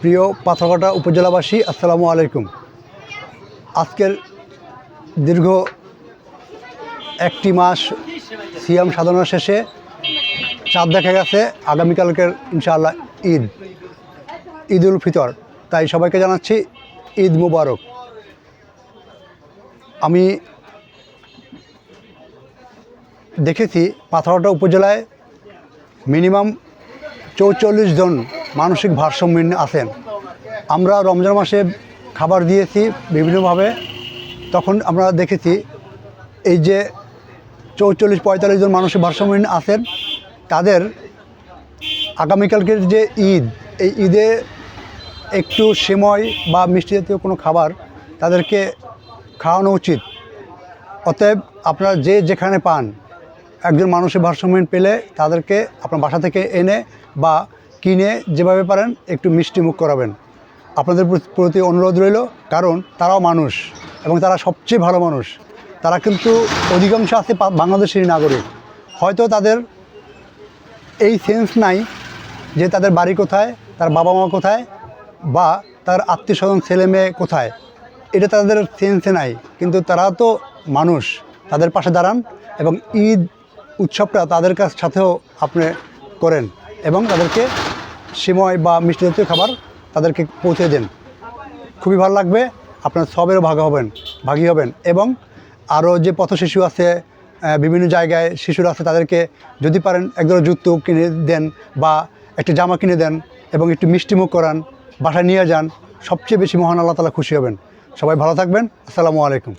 প্রিয় পাথরঘাটা উপজেলাবাসী, আসসালামু আলাইকুম। আজকের দীর্ঘ একটি মাস সিয়াম সাধনা শেষে চাঁদ দেখা গেছে। আগামীকালকের ইনশাআল্লাহ ঈদ ঈদ উল ফিতর। তাই সবাইকে জানাচ্ছি ঈদ মুবারক। আমি দেখেছি পাথরঘাটা উপজেলায় মিনিমাম চৌচল্লিশ জন মানসিক ভারসাম্যহীন আছেন। আমরা রমজান মাসে খাবার দিয়েছি বিভিন্নভাবে। তখন আমরা দেখেছি এই যে চৌচল্লিশ, পঁয়তাল্লিশ জন মানসিক ভারসাম্যহীন আছেন, তাদের আগামীকালকের যে ঈদ, এই ঈদে একটু সেময় বা মিষ্টি জাতীয় কোনো খাবার তাদেরকে খাওয়ানো উচিত। অতএব আপনারা যে যেখানে পান, একজন মানুষের ভারসাম্যহীন পেলে তাদেরকে আপনার বাসা থেকে এনে বা কিনে যেভাবে পারেন একটু মিষ্টি মুখ করাবেন। আপনাদের প্রতি- অনুরোধ রইল, কারণ তারাও মানুষ এবং তারা সবচেয়ে ভালো মানুষ। তারা কিন্তু অধিকাংশ আছে বাংলাদেশেরই নাগরিক। হয়তো তাদের এই সেন্স নাই যে তাদের বাড়ি কোথায়, তার বাবা মা কোথায় বা তার আত্মীয় স্বজন ছেলে মেয়ে কোথায়। এটা তাদের সেন্সে নাই, কিন্তু তারা তো মানুষ। তাদের পাশে দাঁড়ান এবং ঈদ উৎসবটা তাদের কাছ সাথেও আপনি করেন এবং তাদেরকে সিময় বা মিষ্টি জাতীয় খাবার তাদেরকে পৌঁছে দেন। খুবই ভালো লাগবে, আপনার সবেরও ভাগ হবেন, ভাগী হবেন এবং আরও যে পথ শিশু আছে বিভিন্ন জায়গায় শিশুরা আছে, তাদেরকে যদি পারেন একদম জুতো কিনে দেন বা একটি জামা কিনে দেন এবং একটু মিষ্টিমুখ করান, বাসায় নিয়ে যান, সবচেয়ে বেশি মহান আল্লাহ তালা খুশি হবেন। সবাই ভালো থাকবেন, আসসালামু আলাইকুম।